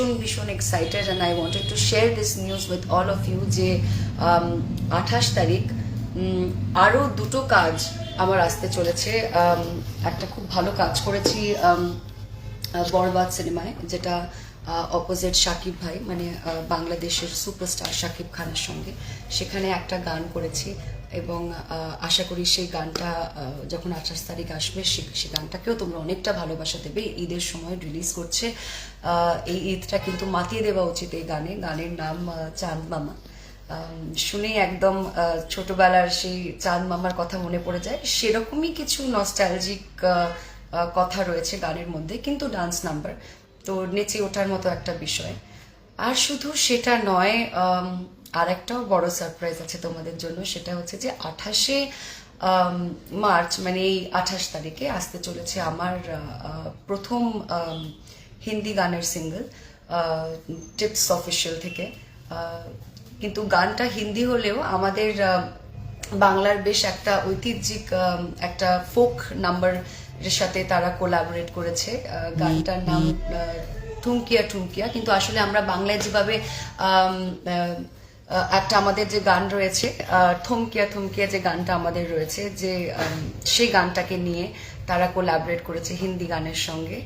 ভীষণ ভীষণ excited and I wanted to share this news with all of you যে আঠাশ তারিখ আরও দুটো কাজ আমার আসতে চলেছে। Um, একটা খুব ভালো কাজ করেছি um, বরবাদ সিনেমায় যেটা অপোজিট শাকিব ভাই মানে বাংলাদেশের সুপারস্টার শাকিব খানের সঙ্গে। সেখানে একটা গান করেছি এবং আশা করি সেই গানটা যখন আঠাশ তারিখ আসবে, সে- গানটাকেও তোমরা অনেকটা ভালোবাসা দেবে। ঈদের সময় রিলিজ করছে এই ঈদটা কিন্তু মাতিয়ে দেওয়া উচিত এই গানে। গানের নাম চাঁদ মামা। শুনেই একদম ছোটবেলার সেই চাঁদ মামার কথা মনে পড়ে যায়। সেরকমই কিছু নস্টালজিক কথা রয়েছে গানের মধ্যে, কিন্তু ডান্স নাম্বার তো নেচে ওঠার মতো একটা বিষয়। আর শুধু সেটা নয় আর একটাও বড় সারপ্রাইজ আছে তোমাদের জন্য, সেটা হচ্ছে যে আঠাশে মার্চ মানে এই আঠাশ তারিখে আসতে চলেছে আমার প্রথম হিন্দি গানের সিঙ্গেল টিপস অফিসিয়াল থেকে। কিন্তু গানটা হিন্দি হলেও আমাদের বাংলার বেশ একটা ঐতিহ্যিক একটা ফোক নাম্বার এর সাথে তারা কোলাবোরেট করেছে। গানটার নাম ঠুমকিয়া ঠুমকিয়া। কিন্তু আসলে আমরা বাংলায় যেভাবে একটা আমাদের যে গান রয়েছে থমকিয়া থমকিয়া যে গানটা আমাদের রয়েছে যে সেই গানটাকে নিয়ে তারা কোলাবরেট করেছে হিন্দি গানের সঙ্গে।